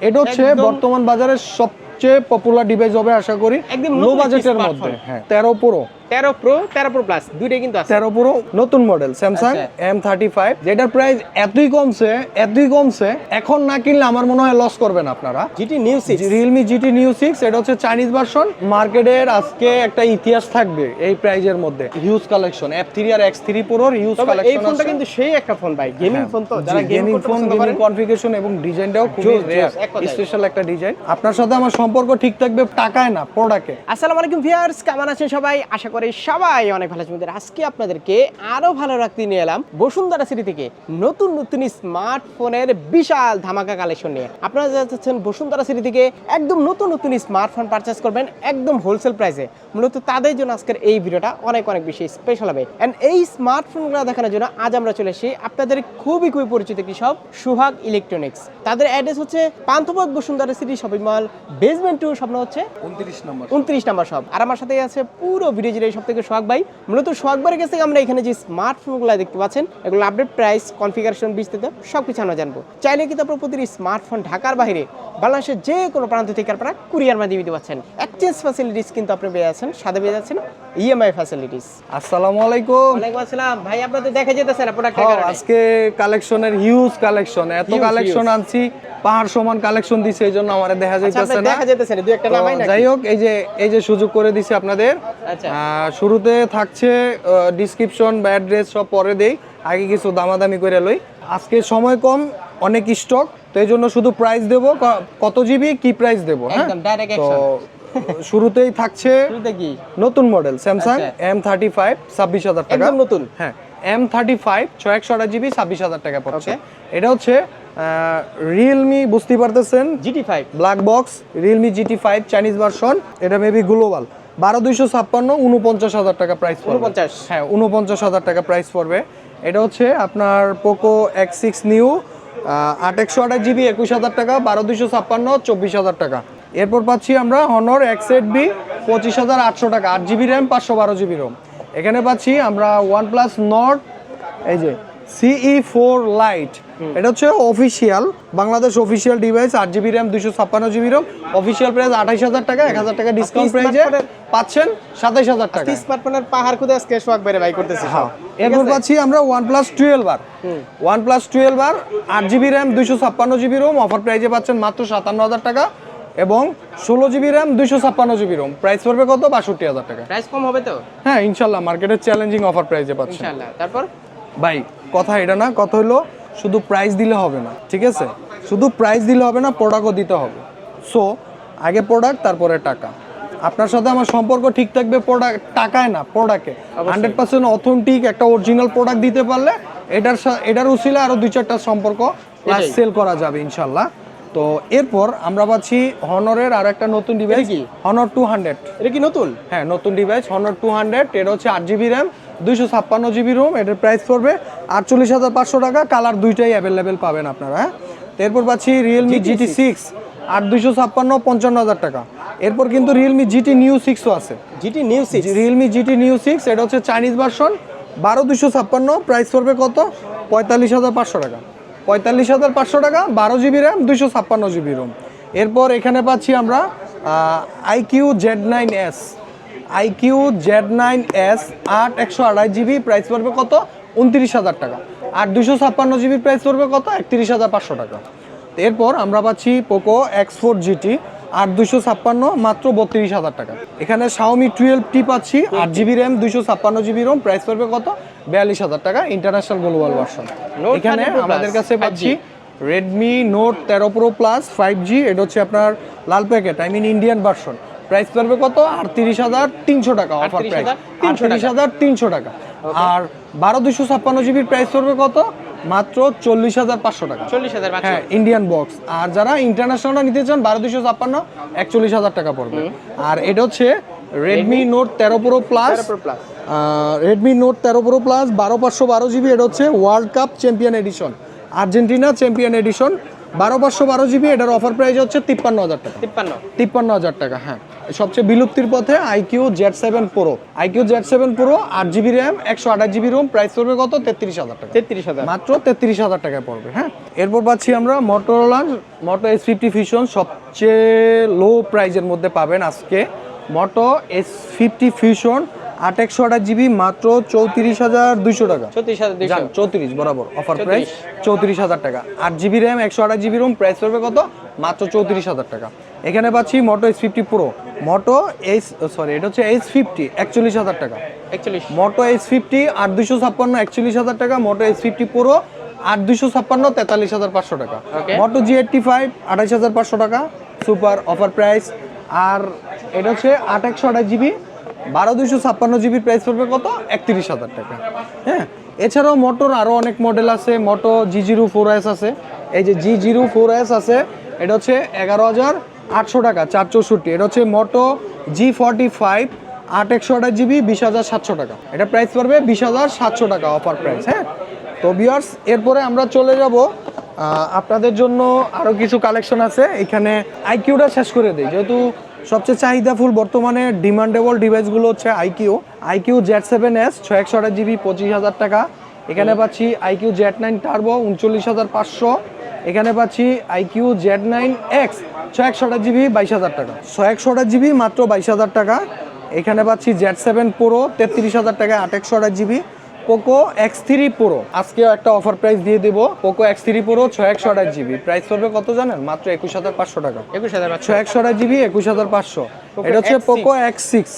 এটা হচ্ছে বর্তমান বাজারের সবচেয়ে পপুলার ডিভাইস হবে আশা করি। লো বাজেটের মধ্যে হ্যাঁ তেরো প্রো তেরো প্রো তেরো প্রো প্লাস দুইটাই কিন্তু আছে। তেরো প্রো নতুন model Samsung. M thirty five যেটার প্রাইস এতই কমছে এতই কমছে এখন না কিনলে আমার মনে হয় লস করবেন আপনারা। GT Neo six Realme GT Neo six এটা হচ্ছে চাইনিজ ভার্সন মার্কেটের আজকে একটা ইতিহাস থাকবে এই প্রাইজের মধ্যে। হিউজ কালেকশন এফ থ্রি আর এক্স থ্রি প্রোর হিউজ তবে এই ফোনটা কিন্তু সেই একটা ফোন ভাই গেমিং ফোন তো যারা গেমিং ফোন গেমিং কনফিগারেশন এবং ডিজাইনটাও খুবই স্পেশাল একটা ডিজাইন আপনার সাথে আমার সম্পর্ক ঠিক থাকবে টাকায় না প্রোডাক্টে আসসালামু আলাইকুম ভিউয়ার্স কেমন আছেন সবাই? আশা করি সবাই অনেক ভালো আমাদের আজকে আপনাদেরকে আরও ভালো রাখতে নিয়ে এলাম বসুন্ধরা সিটি থেকে নতুন নতুন স্মার্টফোনের বিশাল ধামাকা কালেকশন নিয়ে। আপনারা যাচ্ছেন বসুন্ধরা সিটি থেকে একদম নতুন নতুন স্মার্টফোন পারচেস করবেন একদম হোলসেল প্রাইসে মূলত তাদের জন্য আজকের এই ভিডিওটা অনেক অনেক বেশি স্পেশাল হবে। এন্ড এই স্মার্টফোনগুলো দেখানোর জন্য আজ আমরা চলে এসেছি আপনাদের খুবই খুবই পরিচিত একটি সব সুহাগ ইলেকট্রনিক্স তাদের অ্যাড্রেস হচ্ছে Panthapath Bashundhara city shopping mall basement two স্বপ্ন হচ্ছে উনত্রিশ নম্বর উনত্রিশ নাম্বার শপ আর আমার সাথে আছে পুরো ভিডিও জুড়ে সব থেকে সোহাগ ভাই। মূলত সোহাগ ভাইয়ের কাছ আমরা এখানে যে স্মার্টফোনগুলো দেখতে পাচ্ছেন এগুলো আপডেট প্রাইস কনফিগারেশন বিস্তৃত সব কিছু আমরা জানব। চাইলে কিন্তু আপনার প্রতিটি স্মার্টফোন ঢাকার বাইরে বাংলাদেশের যে কোনো প্রান্ত থেকে আপনারা কুরিয়ার মাধ্যমে দিতে পারছেন। এক্সচেঞ্জ ফ্যাসিলিটিস কিন্তু আপনি পেয়ে যাচ্ছেন সাথে পেয়ে যাচ্ছেন ইএমআই ফ্যাসিলিটিস আসসালামু আলাইকুম। ওয়ালাইকুম আসসালাম। ভাই আপনাদের দেখা যেতেছে না প্রোডাক্টের হ্যাঁ, আজকে কালেকশনের হিউজ কালেকশন এত কালেকশন আনছি পাহাড় সমান কালেকশন দিছে এই জন্য আমার দেখা আচ্ছা, যাইতেছে না। দেখা যেতেছে না দুই একটা নামাই না যাই হোক এই যে এই যে সুযোগ করে দিছে আপনাদের শুরুতে থাকছে ডিসক্রিপশন বা অ্যাড্রেস সব পরে দেই আগে কিছু দামাদামি করে লই। আজকে সময় কম অনেক স্টক তো এই জন্য শুধু প্রাইস দেব কত জিবি কি প্রাইস দেব হ্যাঁ? একদম ডাইরেক্ট তো শুরুতেই থাকছে নতুন মডেল স্যামসাং আচ্ছা। এম থার্টি ফাইভ ছাব্বিশ হাজার টাকা। একদম নতুন? হ্যাঁ এম থার্টি ফাইভ ছয় একশো আঠাশ জিবি ছাব্বিশ হাজার টাকা পড়ছে। এটা হচ্ছে রিয়েলমি বুঝতে পারতেছেন? GT five black box Realme GT five Chinese version এটা মেবি গ্লোবাল বারো দুইশো ছাপ্পান্ন উনপঞ্চাশ হাজার টাকা প্রাইস উনপঞ্চাশ। হ্যাঁ উনপঞ্চাশ হাজার টাকা প্রাইস পড়বে। এটা হচ্ছে আপনার পোকো এক্স সিক্স নিউ আট একশো আঠাশ জিবি একুশ হাজার টাকা বারো দুইশো ছাপ্পান্ন চব্বিশ হাজার টাকা। এরপর পাচ্ছি আমরা হনর এক্স এইট বি পঁচিশ হাজার আটশো টাকা আট জিবি র্যাম পাঁচশো বারো জিবি রোম এখানে পাচ্ছি আমরা ওয়ান প্লাস নট এই যে সিই ফোর লাইট এটা হচ্ছে অফিসিয়াল বাংলাদেশ অফিসিয়াল ডিভাইস আট জিবি র্যাম দুশো ছাপ্পান্ন জিবি রোম অফিসিয়াল প্রাইস আঠাইশ হাজার টাকা এক হাজার টাকা ডিসকাউন্ট প্রাইসে পাচ্ছেন সাতাইশ হাজার টাকা। স্মার্টফোনের পাহাড় খুদে আজকে সোহাগ বাইরে বাই করতেছে হ্যাঁ। এরপর পাচ্ছি আমরা ওয়ান প্লাস টুয়েলভ আর ওয়ান প্লাস টুয়েলভ আর আট জিবি র্যাম দুইশো ছাপ্পান্ন জিবি রোম অফার প্রাইজে পাচ্ছেন মাত্র সাতান্ন হাজার টাকা এবং ষোলো জিবি র্যাম দুইশো ছাপ্পান্ন জিবি রোম প্রাইস পড়বে কত? বাষট্টি হাজার টাকা। প্রাইস কম হবে তো? হ্যাঁ ইনশাল্লাহ মার্কেটের চ্যালেঞ্জিং অফার প্রাইজে পাচ্ছেন। তারপর? ভাই কথা এটা না কথা হলো শুধু প্রাইস দিলে হবে না ঠিক আছে? শুধু প্রাইস দিলে হবে না প্রোডাক্টও দিতে হবে। সো আগে প্রোডাক্ট তারপরে টাকা। আপনার সাথে আমার সম্পর্ক ঠিক থাকবে প্রোডাক্ট টাকায় না প্রোডাক্টে হান্ড্রেড পার্সেন্ট অথেন্টিক একটা অরিজিনাল প্রোডাক্ট দিতে পারলে এটার এটার উচিলে আরও দুই চারটা সম্পর্ক প্লাস সেল করা যাবে ইনশাল্লাহ তো এরপর আমরা পাচ্ছি হনরের আর একটা নতুন ডিভাইস কি? হনর টু হান্ড্রেড এটা কি নতুন? হ্যাঁ নতুন ডিভাইস হনর টু হান্ড্রেড এটা হচ্ছে আট জিবি র্যাম দুইশো ছাপ্পান্ন জিবি রোম এটার প্রাইস পড়বে আটচল্লিশ হাজার পাঁচশো টাকা। কালার দুইটাই অ্যাভেলেবেল পাবেন আপনারা হ্যাঁ? এরপর পাচ্ছি রিয়েলমি জিটি সিক্স আট দুইশো ছাপ্পান্ন পঞ্চান্ন হাজার টাকা। এরপর কিন্তু রিয়েলমি জিটি নিউ সিক্সও আছে। GT Neo six Realme GT Neo six এটা হচ্ছে চাইনিজ ভার্সন বারো দুশো ছাপ্পান্ন প্রাইস পড়বে কত? পঁয়তাল্লিশ হাজার পাঁচশো টাকা। পঁয়তাল্লিশ হাজার পাঁচশো টাকা বারো জিবি র্যাম দুশো ছাপ্পান্ন জিবি রোম এরপর এখানে পাচ্ছি আমরা iQOO Z nine S iQOO Z nine S আট একশো আড়াই জিবি প্রাইস পড়বে কত? উনত্রিশ হাজার টাকা। আর দুশো ছাপ্পান্ন জিবি প্রাইস পড়বে কত? একত্রিশ হাজার পাঁচশো টাকা। এরপর আমরা পাচ্ছি পোকো এক্স ফোর জিটি আট দুশো ছাপ্পান্ন মাত্র বত্রিশ হাজার টাকা। এখানে শাওমি টুয়েলভ টি পাচ্ছি আট জিবি র্যাম দুশো ছাপ্পান্ন জিবি রোম প্রাইস পড়বে কত? বিয়াল্লিশ হাজার টাকা ইন্টারন্যাশনাল গ্লোবাল ভার্সন এখানে আমাদের কাছে পাচ্ছি রেডমি নোট তেরো প্রো প্লাস ফাইভ জি এটা হচ্ছে আপনার লাল packet I mean Indian version price পড়বে কত? আটত্রিশ হাজার তিনশো টাকা অফার প্রাইস 38,300 আটত্রিশ হাজার তিনশো টাকা। আর বারো দুশো ছাপ্পান্ন জিবির প্রাইস পড়বে কত? মাত্র চল্লিশ হাজার পাঁচশো টাকা। চল্লিশ হাজার হ্যাঁ ইন্ডিয়ান বক্স আর যারা ইন্টারন্যাশনালটা নিতে চান বারো দুশো ছাপ্পান্ন একচল্লিশ হাজার টাকা পড়বে। আর এটা হচ্ছে রেডমি নোট তেরো pro plus plus Redmi note তেরো প্রো প্লাস বারো পাঁচশো বারো জিবি এটা হচ্ছে world cup champion edition Argentina champion edition বারো পাঁচশো বারো জিবি এটার অফার প্রাইস হচ্ছে তিপ্পান্ন হাজার টাকা। তিপ্পান্ন। তিপ্পান্ন হাজার টাকা হ্যাঁ। সবচেয়ে বিলুপ্তির পথে iQOO Z seven pro iQOO Z seven pro আট জিবি র্যাম একশো আঠাশ জিবি রোম প্রাইস পড়বে কত? তেত্রিশ হাজার টাকা। তেত্রিশ হাজার। মাত্র তেত্রিশ হাজার টাকায় পড়বে হ্যাঁ? এরপর পাচ্ছি আমরা মোটরোলার মোটো এস ফিফটি ফিউশন সবচেয়ে লো প্রাইজের মধ্যে পাবেন আজকে মোটো এস ফিফটি ফিউশন আট একশো আঠাশ জিবি মাত্র চৌত্রিশ হাজার দুইশো টাকা। চৌত্রিশ বরাবর অফার প্রাইস চৌত্রিশ হাজার টাকা। আট জিবি র্যাম একশো আঠাশ জিবি রোম প্রাইস পড়বে কত? মাত্র চৌত্রিশ হাজার টাকা। এখানে পাচ্ছি Moto S fifty pro Moto H sorry এটা হচ্ছে এইচ ফিফটি একচল্লিশ হাজার টাকা। একচল্লিশ। মোটো এইচ ফিফটি আট দুশো ছাপ্পান্ন একচল্লিশ হাজার টাকা। মোটো এইচ ফিফটি পুরো আট দুশো ছাপ্পান্ন তেতাল্লিশ হাজার পাঁচশো টাকা। মোটো জি এইটটি ফাইভ আঠাইশ হাজার পাঁচশো টাকা। সুপার অফার প্রাইস আর এটা হচ্ছে আট একশো আঠাশ জিবি বারো দুশো ছাপ্পান্ন জিবি প্রাইস পড়বে কত? একত্রিশ হাজার টাকা। হ্যাঁ এছাড়াও মোটোর আরও অনেক মডেল আছে। Moto G zero four S আছে। এই যে জি জিরো ফোর এস আছে এটা হচ্ছে এগারো হাজার আটশো টাকা চার চৌষট্টি। এটা হচ্ছে মোটো জি ফর্টি ফাইভ আট একশো আঠাশ জিবি বিশ হাজার সাতশো টাকা। এটা প্রাইস পড়বে বিশ হাজার সাতশো টাকা অফার প্রাইস হ্যাঁ? তো বিয়ার্স এরপরে আমরা চলে যাব আপনাদের জন্য আরও কিছু কালেকশন আছে। এখানে আইকিউটা শেষ করে দিই। যেহেতু সবচেয়ে চাহিদাফুল বর্তমানে ডিমান্ডেবল ডিভাইসগুলো হচ্ছে iQOO iQOO Z seven S ছয় একশো আঠাশ জিবি পঁচিশ হাজার টাকা। এখানে পাচ্ছি আইকিউ জেড নাইন টার্বো উনচল্লিশ হাজার পাঁচশো। এখানে পাচ্ছি আইকিউ জেড নাইন এক্স ছয় একশো আঠাশ জিবি বাইশ হাজার টাকা। ছয় একশো জিবি মাত্র বাইশ হাজার টাকা। এখানে পাচ্ছি জেড সেভেন প্রো তেত্রিশ হাজার টাকায় আট একশো আঠাশ GB. Poco X three pro আজকেও একটা অফার প্রাইস দিয়ে দেবো। পোকো এক্স থ্রি প্রো ছয় একশো আঠাশ জিবি। প্রাইস পড়বে কত জানেন? মাত্র একুশ হাজার পাঁচশো টাকা। একুশ হাজার ছয় একশো আঠাশ জিবি একুশ হাজার পাঁচশো। এটা হচ্ছে পোকো এক্স সিক্স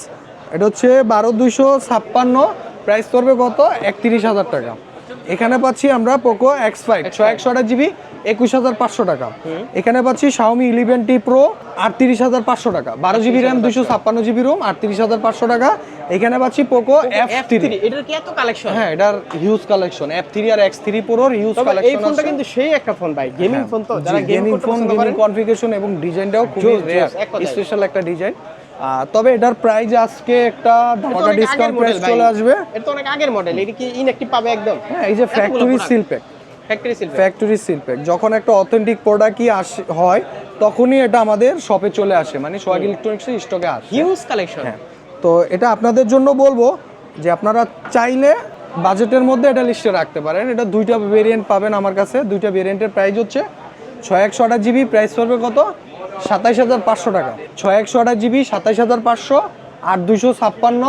এটা হচ্ছে বারো দুইশো ছাপ্পান্ন। প্রাইস পড়বে কত? একত্রিশ হাজার টাকা। এখানে পাচ্ছি আমরা পোকো এক্স ফাইভ ছয় একশো আঠাশ জিবি একুশ হাজার পাঁচশো টাকা। এখানে পাচ্ছি শাওমি ইলেভেন টি প্রো আটত্রিশ হাজার পাঁচশো টাকা। বারো জিবি র্যাম দুশো ছাপ্পান্ন জিবি রোম আটত্রিশ হাজার পাঁচশো টাকা। এখানে পাচ্ছি পোকো এফ থ্রি এটার কি এত কালেকশন হ্যাঁ এটার হিউজ কালেকশন এফ থ্রি আর এক্স থ্রি প্রোর হিউজ তবে এই ফোনটা কিন্তু সেই একটা ফোন ভাই গেমিং ফোন তো যারা গেমিং ফোন গেমিং কনফিগারেশন এবং ডিজাইনটাও খুবই। স্পেশাল একটা ডিজাইন তবে এটার প্রাইস আজকে একটা ধামাকা ডিসকাউন্ট প্রাইস চলে আসবে। এটা তো অনেক আগের মডেল এটা কি ইনঅ্যাক্টিভ পাবে একদম? হ্যাঁ এই যে factory. Seal pack factory seal factory seal pack যখন একটা অথেন্টিক প্রোডাক্টই আসে হয় তখনই এটা আমাদের শপে চলে আসে। মানে সোয়াগ ইলেকট্রনিক্সের স্টকে আসে। হিউজ কালেকশন হ্যাঁ। তো এটা আপনাদের জন্য বলব যে আপনারা চাইলে বাজেটের মধ্যে এটা লিস্টে রাখতে পারেন। এটা দুইটা ভেরিয়েন্ট পাবেন আমার কাছে। দুইটা ভেরিয়েন্টের প্রাইস হচ্ছে ছয় একশো আঠাশ জিবি প্রাইস পড়বে কত? সাতাইশ হাজার পাঁচশো টাকা। ছয় একশো আঠাশ জিবি সাতাইশ হাজার পাঁচশো আর দুশো ছাপ্পান্ন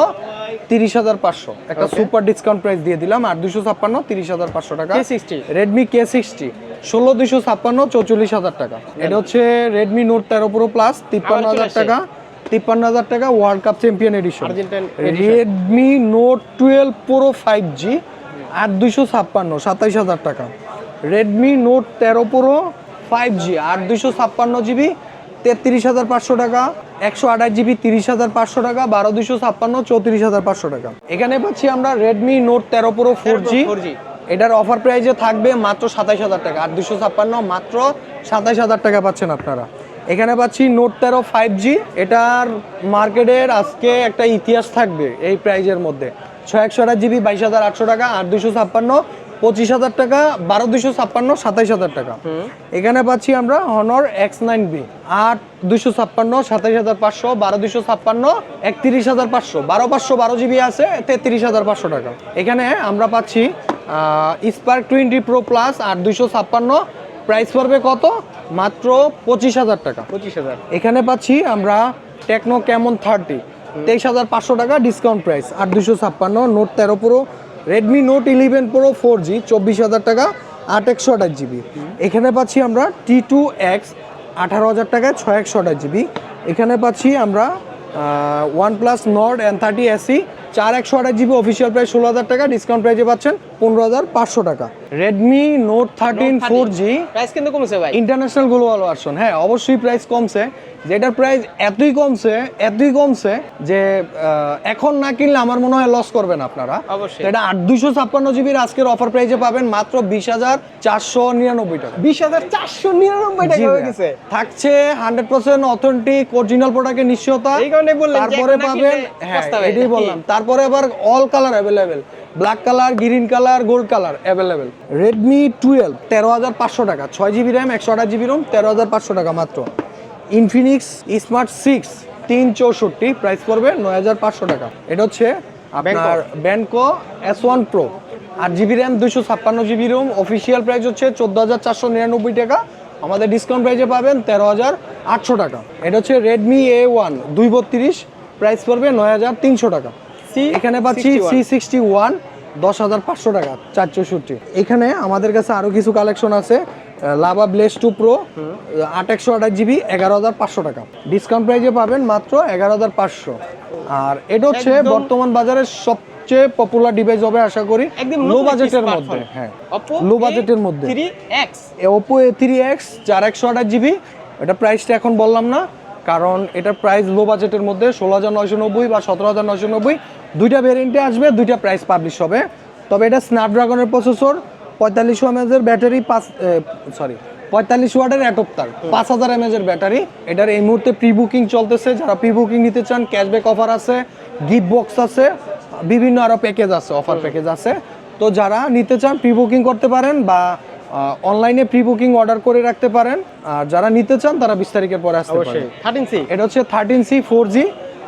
তিরিশ হাজার পাঁচশো। একটা সুপার ডিসকাউন্ট প্রাইস দিয়ে দিলাম আর দুশো ছাপ্পান্ন তিরিশ হাজার পাঁচশো টাকা। K60 রেডমি কে সিক্সটি ষোলো দুশো ছাপ্পান্ন চৌচল্লিশ হাজার টাকা। এটা হচ্ছে রেডমি নোট তেরো প্রো প্লাস তিপ্পান্ন হাজার টাকা তিপ্পান্ন হাজার টাকা world cup champion edition Redmi note twelve pro five G আর দুশো ছাপ্পান্ন সাতাইশ হাজার টাকা। রেডমি নোট তেরো প্রো ফাইভ জি আর দুশো ছাপ্পান্ন জিবি তেত্রিশ হাজার পাঁচশো টাকা একশো আঠাশ জিবি তিরিশ হাজার পাঁচশো টাকা বারো দুশো ছাপ্পান্ন চৌত্রিশ হাজার পাঁচশো টাকা। এখানে পাচ্ছি আমরা রেডমি নোট তেরো প্রো ফোর জি 4G এটার অফার প্রাইসে থাকবে মাত্র সাতাইশ হাজার টাকা আর দুশো ছাপ্পান্ন মাত্র সাতাইশ হাজার টাকা পাচ্ছেন আপনারা। এখানে পাচ্ছি নোট তেরো ফাইভ জি এটার মার্কেটের আজকে একটা ইতিহাস থাকবে এই প্রাইজের মধ্যে। ছয় একশো আঠাশ জিবি বাইশ হাজার আটশো টাকা আর দুশো ছাপ্পান্ন পঁচিশ হাজার টাকা বারো দুশো ছাপ্পান্ন সাতাইশ হাজার টাকা। এখানে পাচ্ছি আমরা হনর এক্স নাইন বি আট দুশো ছাপ্পান্ন সাতাইশ হাজার পাঁচশো বারো দুশো ছাপ্পান্ন একত্রিশ হাজার পাঁচশো বারো পাঁচশো বারো জিবি আছে তেত্রিশ হাজার পাঁচশো টাকা। এখানে আমরা পাচ্ছি স্পার্ক টোয়েন্টি প্রো প্লাস আর দুশো ছাপ্পান্ন প্রাইস পড়বে কত? মাত্র পঁচিশ হাজার টাকা। পঁচিশ হাজার। এখানে পাচ্ছি আমরা টেকনো ক্যামন থার্টি তেইশ হাজার পাঁচশো টাকা ডিসকাউন্ট প্রাইস আর দুশো ছাপ্পান্ন নোট তেরো pro Redmi note eleven pro four G চব্বিশ হাজার টাকা, আট একশো আঠাশ জিবি। এখানে পাচ্ছি আমরা টি টু এক্স আঠারো হাজার টাকায় ছয় একশো আঠাশ জিবি। এখানে পাচ্ছি আমরা one plus Nord N thirty SE চার একশো আঠাশ জিবি অফিসিয়াল প্রাইস ষোলো হাজার টাকা ডিসকাউন্ট প্রাইসে পাচ্ছেন পনেরো হাজার পাঁচশো টাকা। Redmi note thirteen four G price কিন্তু কমছে ভাই। ইন্টারন্যাশনাল গ্লোবাল ভার্সন হ্যাঁ অবশ্যই প্রাইস কমছে। যেটার প্রাইস এতই কমছে এতই কমছে যে এখন না কিনলে আমার মনে হয় লস করবেন আপনারা। অবশ্যই। এটা আট দুশো ছাপ্পান্ন জিবির আজকের অফার প্রাইসে পাবেন মাত্র বিশ হাজার চারশো নিরানব্বই টাকা। বিশ হাজার চারশো নিরানব্বই টাকা হয়ে গেছে। থাকছে হান্ড্রেড পার্সেন্ট অথেন্টিক অরিজিনাল প্রোডাক্টের নিশ্চয়তা। তারপরে পাবেন হ্যাঁ এটাই বললাম। তারপরে আবার all colour available black colour green colour gold colour available Redmi twelve তেরো হাজার পাঁচশো টাকা। ছয় জিবি র্যাম একশো আঠাশ জিবি রোম তেরো হাজার পাঁচশো টাকা মাত্র। ইনফিনিক্স স্মার্ট সিক্স তিন চৌষট্টি প্রাইস পড়বে নয় হাজার পাঁচশো টাকা। এটা হচ্ছে আপনার ব্যানকো এস ওয়ান প্রো আট জিবি র্যাম দুশো ছাপ্পান্ন জিবি রোম অফিসিয়াল প্রাইস হচ্ছে চোদ্দ হাজার চারশো নিরানব্বই টাকা। আমাদের ডিসকাউন্ট প্রাইসে পাবেন তেরো হাজার আটশো টাকা। এটা হচ্ছে রেডমি এ ওয়ান দুই বত্রিশ প্রাইস পড়বে নয় হাজার তিনশো টাকা। এখানে পাচ্ছি সি সিক্সটি ওয়ান দশ হাজার পাঁচশো টাকা চার চৌষট্টি এখানে আমাদের কাছে আরও কিছু কালেকশন আছে লাভা ব্লেস টু প্রো আট একশো আঠাশ জিবি এগারো হাজার পাঁচশো টাকা। ডিসকাউন্ট প্রাইজে পাবেন মাত্র এগারো হাজার পাঁচশো। আর এটা হচ্ছে বর্তমান বাজারের সবচেয়ে পপুলার ডিভাইস হবে আশা করি একদম লো বাজেটের মধ্যে হ্যাঁ লো বাজেটের মধ্যে। ওপো এ থ্রি এক্স চার একশো আঠাশ জিবি এটা প্রাইসটা এখন বললাম না কারণ এটার প্রাইস লো বাজেটের মধ্যে ষোলো হাজার নয়শো নব্বই বা সতেরো হাজার নয়শো নব্বই দুইটা ভেরিয়েন্টে আসবে দুইটা প্রাইস পাবলিশ হবে। তবে এটা স্ন্যাপড্রাগনের প্রসেসর পঁয়তাল্লিশশো এমএজের ব্যাটারি পাঁচ সরি পঁয়তাল্লিশ ওয়াটের অ্যাডপ্টার পাঁচ হাজার এমএজের ব্যাটারি। এটার এই মুহূর্তে প্রি বুকিং চলতেছে। যারা প্রি বুকিং নিতে চান ক্যাশব্যাক অফার আছে গিফট বক্স আছে বিভিন্ন আরও প্যাকেজ আছে অফার প্যাকেজ আছে। তো যারা নিতে চান প্রি বুকিং করতে পারেন বা অনলাইনে প্রি বুকিং অর্ডার করে রাখতে পারেন। আর যারা নিতে চান তারা বিশ তারিখের পরে আসতে পারেন। থার্টিন সি এটা হচ্ছে থার্টিন সি ফোর জি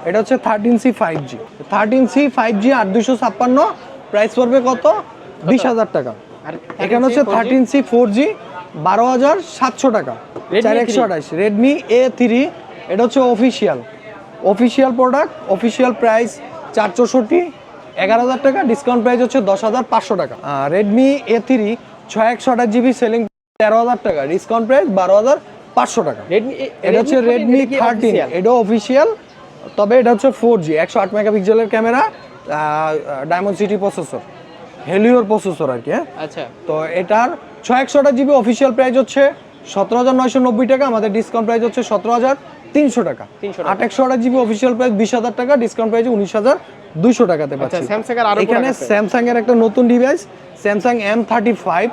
এটা হচ্ছে thirteen C five G thirteen C five G আট দুশো ছাপ্পান্ন প্রাইস পড়বে কত? বিশ হাজার টাকা। এখানে হচ্ছে থার্টিন সি ফোর জি বারো হাজার সাতশো টাকা। চার একশো আঠাশ। রেডমি এ থ্রি এটা হচ্ছে official official product official price চার চৌষট্টি এগারো হাজার টাকা। ডিসকাউন্ট প্রাইস হচ্ছে দশ হাজার পাঁচশো টাকা। রেডমি এ থ্রি ছয় একশো আঠাশ জিবি সেলিং তেরো হাজার টাকা। ডিসকাউন্ট প্রাইস বারো হাজার পাঁচশো টাকা। রেডমি এটা হচ্ছে রেডমি থার্টিন এটাও অফিসিয়াল তবে এটা হচ্ছে ফোর জি একশো আট মেগাপিক্সেলের ক্যামেরা ডায়মন্ড সিটি প্রসেসর হেলিওর প্রসেসর আর কি হ্যাঁ? আচ্ছা। তো এটার ছয় একশোটা জিবি অফিসিয়াল প্রাইস হচ্ছে সতেরো হাজার নয়শো নব্বই টাকা আমাদের ডিসকাউন্ট প্রাইস হচ্ছে সতেরো হাজার তিনশো টাকা। 300 আট একশোটা জিবি অফিসিয়াল প্রাইস বিশ হাজার টাকা ডিসকাউন্ট প্রাইস উনিশ হাজার দুইশো টাকাতে আচ্ছা পাচ্ছি আরও এখানে স্যামসাং এর একটা নতুন device Samsung M thirty five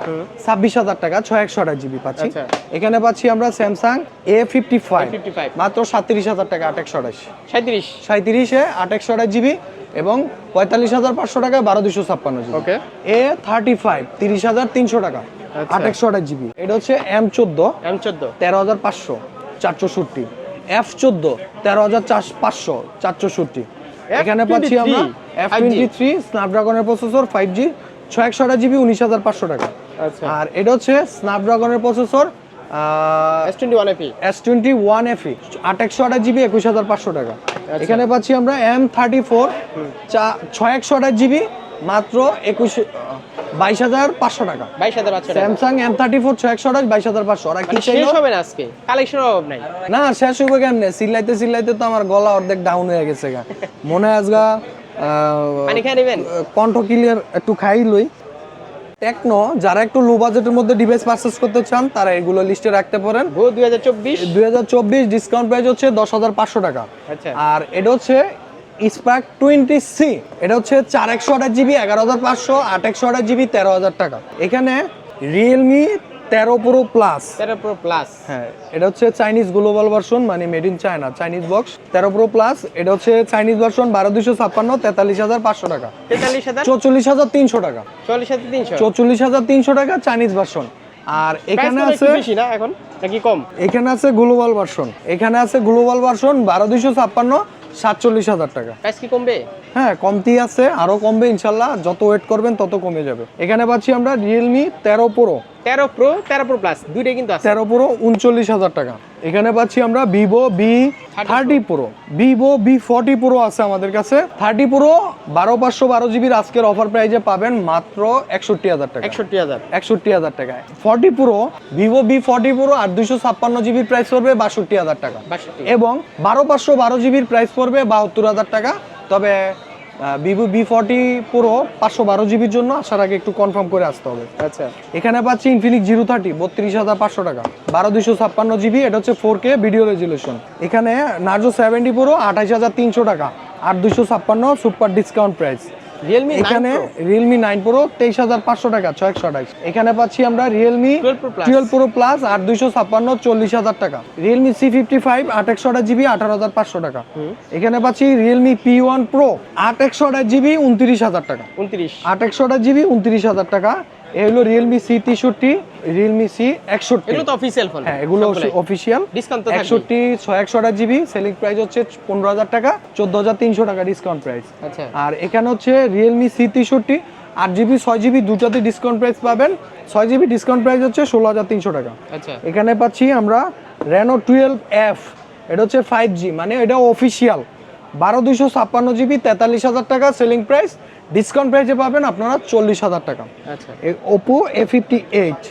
ছাব্বিশ হাজার টাকা ছয় একশো আঠাশ জিবি পাচ্ছি। আচ্ছা। এখানে পাচ্ছি আমরা স্যামসাং এ ফিফটি ফাইভ মাত্র সাতত্রিশ হাজার টাকা আট একশো আঠাশ সাঁত্রিশ। সাঁত্রিশে আট একশো আঠাশ জিবি এবং পঁয়তাল্লিশ হাজার পাঁচশো টাকায় বারো দুশো ছাপ্পান্ন GB okay. A thirty five তিরিশ হাজার তিনশো টাকা আচ্ছা। আট একশো আঠাশ জিবি এটা হচ্ছে এম চোদ্দ এম চোদ্দ। তেরো হাজার পাঁচশো চার চৌষট্টি এফ চোদ্দ তেরো হাজার চার পাঁচশো চার চৌষট্টি এখানে পাচ্ছি আমরা এফ 5G টোয়েন্টি থ্রি স্ন্যাপড্রাগনের প্রসেসর ফাইভ জি ছয় একশো আঠাশ জিবি উনিশ হাজার পাঁচশো টাকা। আচ্ছা। আর এটা হচ্ছে স্ন্যাপড্রাগনের processor S twenty one FE S twenty one FE আট একশো আঠাশ জিবি একুশ হাজার পাঁচশো টাকা। আচ্ছা। এখানে পাচ্ছি আমরা এম থার্টি ফোর ছয় একশো আঠাশ জিবি মাত্র একুশ বাইশ হাজার পাঁচশো টাকা। বাইশ হাজার পাঁচশো স্যামসাং এম থার্টি ফোর ছয় একশো আঠাশ বাইশ হাজার পাঁচশো। কি মানে শেষ হবে না আজকে? কালেকশন অভাব নাই। না শেষ হইবে কেমনে? চিল্লাইতে চিল্লাইতে তো আমার গলা অর্ধেক ডাউন হয়ে গেছে গা। মনে হয় আজগা কণ্ঠ ক্লিয়ার একটু খাই লই। টেকনো যারা একটু লো বাজেটের মধ্যে ডিভাইস পারচেস করতে চান তারা এগুলো লিস্টে রাখতে পারেন। দুই হাজার চব্বিশ। ডিসকাউন্ট প্রাইস হচ্ছে দশ হাজার পাঁচশো টাকা। আচ্ছা। আর এটা হচ্ছে স্পার্ক টোয়েন্টি সি এটা হচ্ছে চার একশো আঠাশ জিবি এগারো হাজার পাঁচশো আট একশো আঠাশ জিবি তেরো হাজার টাকা। এখানে রিয়েলমি তেরো প্রো প্লাস তেরো প্রো প্লাস হ্যাঁ এটা হচ্ছে চাইনিজ গ্লোবাল ভার্সন মানে made in China Chinese box তেরো প্রো প্লাস এটা হচ্ছে চাইনিজ ভার্সন বারো দুশো ছাপ্পান্ন তেতাল্লিশ হাজার পাঁচশো টাকা। তেতাল্লিশ হাজার? চৌচল্লিশ হাজার তিনশো টাকা। চল্লিশ হাজার তিনশো। চৌচল্লিশ হাজার তিনশো টাকা চাইনিজ ভার্সন আর এখানে আছে বেশি না এখন? নাকি কম? এখানে আছে গ্লোবাল ভার্সন এখানে আছে গ্লোবাল ভার্সন বারো দুশো ছাপ্পান্ন সাতচল্লিশ হাজার টাকা। প্রাইস কি কমবে? হ্যাঁ কমতি আছে আরও কমবে ইনশাল্লাহ। যত ওয়েট করবেন তত কমে যাবে। এখানে পাচ্ছি আমরা রিয়েলমি তেরো প্রো তেরো প্রো তেরো প্রো প্লাস দুইটাই কিন্তু তেরো প্রো উনচল্লিশ হাজার টাকা। এখানে পাচ্ছি আমরা Vivo V thirty pro Vivo V forty pro আছে আমাদের কাছে। থার্টি প্রো বারো পাঁচশো বারো জিবির আজকের অফার প্রাইজে পাবেন মাত্র একষট্টি হাজার টাকা। একষট্টি হাজার। একষট্টি হাজার টাকায়। Forty pro Vivo V forty pro আর দুইশো ছাপ্পান্ন জিবির প্রাইস পড়বে বাষট্টি হাজার টাকা। এবং বারো পাঁচশো বারো জিবির প্রাইস পড়বে বাহাত্তর হাজার টাকা। তবে ভিভো বি ফর্টি প্রো পাঁচশো বারো জিবির জন্য আসার আগে একটু কনফার্ম করে আসতে হবে। আচ্ছা। এখানে পাচ্ছি ইনফিনিক্স জিরো থার্টি বত্রিশ হাজার পাঁচশো টাকা। বারো দুশো ছাপ্পান্ন জিবি এটা হচ্ছে ফোর কে ভিডিও রেজুলেশন এখানে নার্জো সেভেন্টি প্রো আঠাশ হাজার তিনশো টাকা আর দুশো ছাপ্পান্ন সুপার ডিসকাউন্ট প্রাইস রিয়েলমি এখানে রিয়েলমি নাইন প্রো তেইশ হাজার পাঁচশো টাকা ছয় একশো আঠাইশ। এখানে পাচ্ছি আমরা Realme 12 Pro Plus। Twelve pro plus আর দুইশো ছাপ্পান্ন চল্লিশ হাজার টাকা। রিয়েলমি সি ফিফটি ফাইভ আট একশো আঠাশ জিবি আঠারো হাজার পাঁচশো টাকা। এখানে পাচ্ছি রিয়েলমি পি ওয়ান প্রো আট একশো আঠাশ জিবি উনত্রিশ হাজার টাকা। উনত্রিশ। আট একশো আঠাশ জিবি উনত্রিশ হাজার টাকা। এই হলো রিয়েলমি সি তেষট্টি রিয়েলমি সি একষট্টি। এগুলো তো অফিসিয়াল ফোন হ্যাঁ এগুলো অফিসিয়াল ডিসকাউন্ট তো একষট্টি ছয় একশো আঠাশ জিবি সেলিং প্রাইস হচ্ছে পনেরো হাজার টাকা চোদ্দ হাজার তিনশো টাকা ডিসকাউন্ট প্রাইস আচ্ছা। আর এখানে হচ্ছে রিয়েলমি সি তেষট্টি আট জিবি ছয় জিবি দুটাতে ডিসকাউন্ট প্রাইস পাবেন। ছয় জিবি ডিসকাউন্ট প্রাইস হচ্ছে ষোলো হাজার তিনশো টাকা। আচ্ছা। এখানে পাচ্ছি আমরা রেনো টুয়েলভ এফ এটা হচ্ছে ফাইভ জি মানে এটা অফিসিয়াল বারো দুইশো ছাপ্পান্ন জিবি তেতাল্লিশ হাজার টাকা সেলিং প্রাইস ডিসকাউন্ট প্রাইসে পাবেন আপনারা চল্লিশ হাজার টাকা। আচ্ছা। Oppo A fifty eight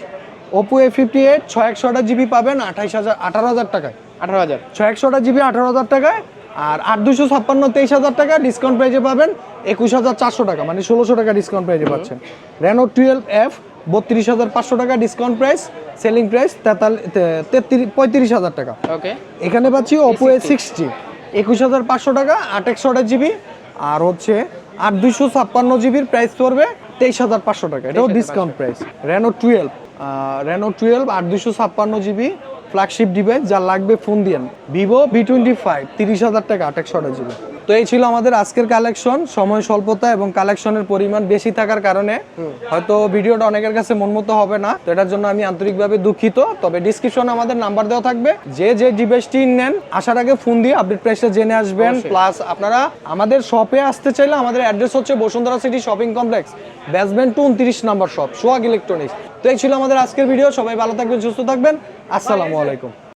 Oppo A fifty eight ছয় একশো আঠাশ জিবি পাবেন আঠাইশ হাজার আঠারো হাজার টাকায়। আঠারো হাজার। ছয় একশোটা জিবি আঠারো হাজার টাকায়। আর আট দুশো ছাপ্পান্ন তেইশ হাজার টাকা ডিসকাউন্ট প্রাইসে পাবেন একুশ হাজার চারশো টাকা মানে ষোলোশো টাকা ডিসকাউন্ট প্রাইসে পাচ্ছেন। রেনো টুয়েলভ এফ বত্রিশ হাজার পাঁচশো টাকা ডিসকাউন্ট প্রাইস সেলিং প্রাইস তেত্রিশ পঁয়ত্রিশ হাজার টাকা। ওকে এখানে পাচ্ছি ওপো এ সিক্সটি একুশ হাজার পাঁচশো টাকা আট একশো আট জিবি আর হচ্ছে আট দুইশো ছাপ্পান্ন জিবির প্রাইস পড়বে তেইশ হাজার পাঁচশো টাকা। এটাও discount price Reno twelve Reno twelve আট দুইশো ছাপ্পান্ন জিবি ফ্ল্যাগশিপ ডিভাইস যা লাগবে ফোন দিয়েন ভিভো ভি টোয়েন্টি ফাইভ তিরিশ হাজার টাকা আট একশো জিবি। তো এই ছিল আমাদের আজকের কালেকশন সময় স্বল্পতা এবং কালেকশনের পরিমাণ বেশি থাকার কারণে। হয়তো ভিডিওটা অনেকের কাছে মনমতো হবে না তো এটার জন্য আমি আন্তরিকভাবে দুঃখিত। তবে ডিসক্রিপশনে আমাদের নাম্বার দেওয়া থাকবে। যে যে ডিভাইসটি নেন আসার আগে ফোন দিয়ে আপডেট প্রাইসটা জেনে আসবেন। প্লাস আপনারা আমাদের শপে আসতে চাইলে আমাদের অ্যাড্রেস হচ্ছে Bashundhara City Shopping Complex basement two উনত্রিশ নাম্বার শপ সোয়াগ ইলেকট্রনিক্স তো এই ছিল আমাদের আজকের ভিডিও সবাই ভালো থাকবেন সুস্থ থাকবেন। আসসালামু আলাইকুম।